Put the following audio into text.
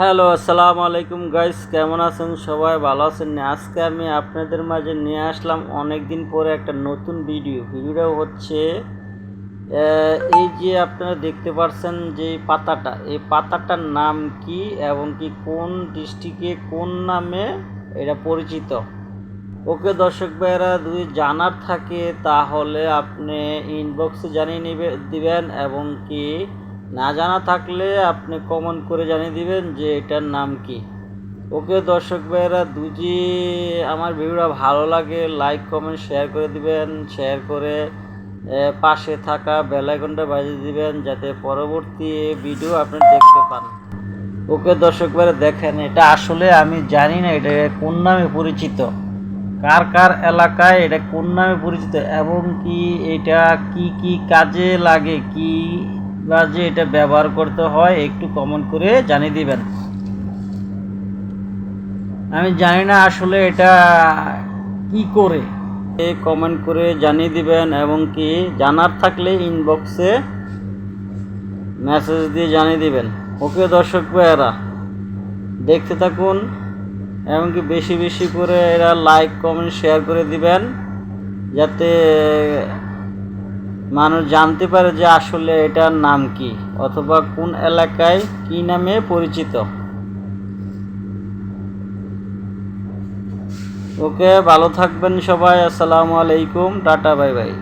Hello, আসসালামু আলাইকুম guys, কেমন আছেন সবাই? ভালো আছেন? আজকে আমি আপনাদের মাঝে নিয়ে আসলাম অনেক দিন পরে একটা নতুন ভিডিও। ভিডিওটা হচ্ছে এই যে আপনারা দেখতে পাচ্ছেন যে পাতাটা, এই পাতাটার নাম কি এবং কি কোন ডিস্ট্রিক্টে কোন নামে এটা পরিচিত? ওকে দর্শক ভাইয়েরা, যদি জানার থাকে তাহলে আপনি ইনবক্সে জানিয়ে নিবে, দিবেন এবং কি না জানা থাকলে আপনি কমন করে জানিয়ে দিবেন যে এটার নাম কি। ওকে দর্শক ভাইয়েরা, দুজি, আমার ভিডিওটা ভালো লাগে লাইক কমেন্ট শেয়ার করে দিবেন শেয়ার করে পাশে থাকা বেল আইকনটা বাজিয়ে দিবেন যাতে পরবর্তী ভিডিও আপনি দেখতে পান। ওকে দর্শক ভাইরা দেখেন, এটা আসলে আমি জানি না এটা কোন নামে পরিচিত। কার কার এলাকায় এটা কোন নামে পরিচিত এবং কি এটা কি কি কাজে লাগে, কি কাজে এটা ব্যবহার করতে হয়, একটু কমেন্ট করে জানিয়ে দিবেন। আমি জানি না আসলে এটা কি করে। কমেন্ট করে জানিয়ে দিবেন এবং কি জানার থাকলে ইনবক্সে মেসেজ দিয়ে জানিয়ে দিবেন। ওকে দর্শক ভাইয়েরা, দেখতে থাকুন এমনকি বেশি বেশি করে এরা লাইক কমেন্ট শেয়ার করে দিবেন, যাতে মানুষ জানতে পারে যে আসলে এটার নাম কি, অথবা কোন এলাকায় কি নামে পরিচিত। ওকে, ভালো থাকবেন সবাই, আসসালামু আলাইকুম, টাটা, বাই বাই।